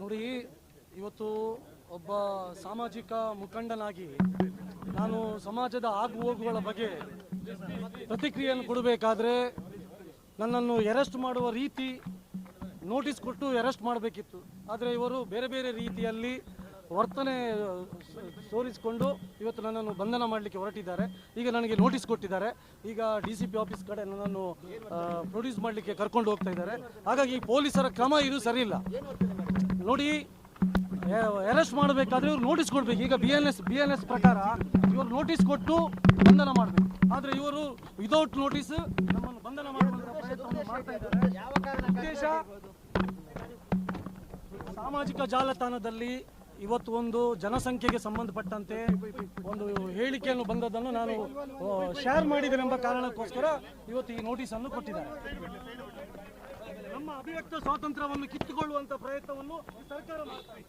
ನೋಡಿ, ಇವತ್ತು ಒಬ್ಬ ಸಾಮಾಜಿಕ ಮುಖಂಡನಾಗಿ ನಾನು ಸಮಾಜದ ಆಗು ಹೋಗುಗಳ ಬಗ್ಗೆ ಪ್ರತಿಕ್ರಿಯೆಯನ್ನು ಕೊಡಬೇಕಾದ್ರೆ ನನ್ನನ್ನು ಅರೆಸ್ಟ್ ಮಾಡುವ ರೀತಿ ನೋಟಿಸ್ ಕೊಟ್ಟು ಅರೆಸ್ಟ್ ಮಾಡಬೇಕಿತ್ತು. ಆದರೆ ಇವರು ಬೇರೆ ಬೇರೆ ರೀತಿಯಲ್ಲಿ ವರ್ತನೆ ಸ- ತೋರಿಸಿಕೊಂಡು ಇವತ್ತು ನನ್ನನ್ನು ಬಂಧನ ಮಾಡಲಿಕ್ಕೆ ಹೊರಟಿದ್ದಾರೆ. ಈಗ ನನಗೆ ನೋಟಿಸ್ ಕೊಟ್ಟಿದ್ದಾರೆ. ಈಗ ಡಿ ಸಿ ಪಿ ಆಫೀಸ್ ಕಡೆ ನನ್ನನ್ನು ಪ್ರೊಡ್ಯೂಸ್ ಮಾಡಲಿಕ್ಕೆ ಕರ್ಕೊಂಡು ಹೋಗ್ತಾ ಇದ್ದಾರೆ. ಹಾಗಾಗಿ ಪೊಲೀಸರ ಕ್ರಮ ಇದು ಸರಿಯಿಲ್ಲ. ನೋಡಿ ಅರೆಸ್ಟ್ ಮಾಡಬೇಕಾದ್ರೆ ಇವರು ನೋಟಿಸ್ ಕೊಡಬೇಕು. ಈಗ B N S B N S ಪ್ರಕಾರ ಇವರು ನೋಟಿಸ್ ಕೊಟ್ಟು ಬಂಧನ ಮಾಡಬೇಕು. ಆದರೆ ಇವರು ವಿದೌಟ್ ನೋಟಿಸ್ ನಮ್ಮನ್ನು ಬಂಧನ ಉದ್ದೇಶ, ಸಾಮಾಜಿಕ ಜಾಲತಾಣದಲ್ಲಿ ಇವತ್ತು ಒಂದು ಜನಸಂಖ್ಯೆಗೆ ಸಂಬಂಧಪಟ್ಟಂತೆ ಒಂದು ಹೇಳಿಕೆಯನ್ನು ಬಂದದ್ದನ್ನು ನಾನು ಶೇರ್ ಮಾಡಿದ್ದೇನೆಂಬ ಕಾರಣಕ್ಕೋಸ್ಕರ ಇವತ್ತು ಈ ನೋಟಿಸ್ ಅನ್ನು ಕೊಟ್ಟಿದ್ದಾರೆ. ನಮ್ಮ ಅಭಿವ್ಯಕ್ತ ಸ್ವಾತಂತ್ರ್ಯವನ್ನು ಕಿತ್ತುಕೊಳ್ಳುವಂತ ಪ್ರಯತ್ನವನ್ನು ಸರ್ಕಾರ ಮಾಡ್ತಾ ಇದೆ.